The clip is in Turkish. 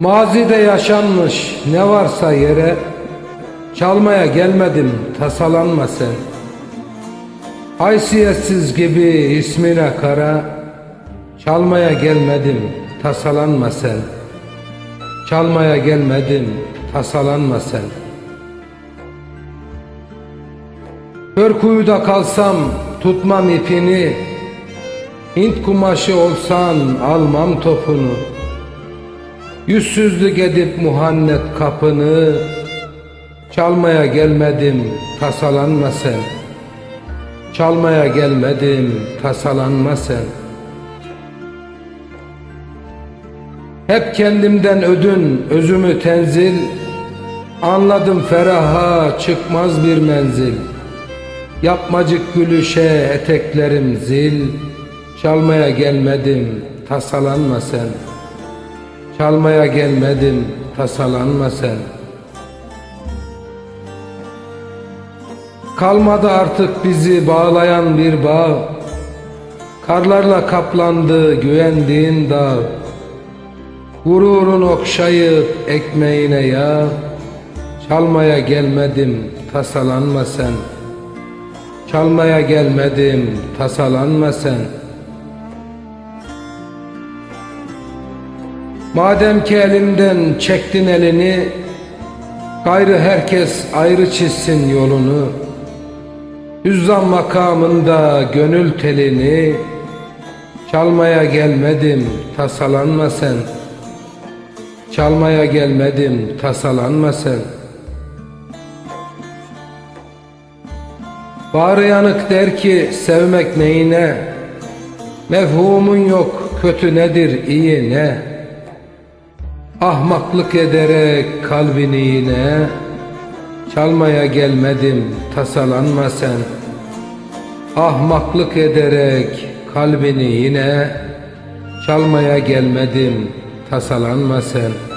Mazide yaşanmış ne varsa yere Çalmaya gelmedim tasalanma sen. Haysiyetsiz gibi ismine kara Çalmaya gelmedim tasalanma sen. Çalmaya gelmedim tasalanma sen. Kör kuyuda kalsam tutmam ipini Hint kumaşı olsan almam topunu Yüzsüzlük edip muhannet kapını Çalmaya gelmedim tasalanma sen. Çalmaya gelmedim tasalanma sen. Hep kendimden ödün özümü tenzil. Anladım feraha çıkmaz bir menzil. Yapmacık gülüşe eteklerim zil. Çalmaya gelmedim tasalanma sen Çalmaya gelmedim tasalanma sen. Kalmadı artık bizi bağlayan bir bağ. Karlarla kaplandı güvendiğin dağ. Gururun okşayıp ekmeğine yağ. Çalmaya gelmedim tasalanma sen. Çalmaya gelmedim tasalanma sen Madem ki elimden çektin elini Gayrı herkes ayrı çizsin yolunu. Hüzzam makamında gönül telini Çalmaya gelmedim tasalanma sen. Çalmaya gelmedim tasalanma sen. Bağrı yanık der ki sevmek neyine? Mefhumun yok kötü nedir iyi ne Ahmaklık ederek kalbini yine. Çalmaya gelmedim tasalanma sen. Ahmaklık ederek kalbini yine. Çalmaya gelmedim tasalanma sen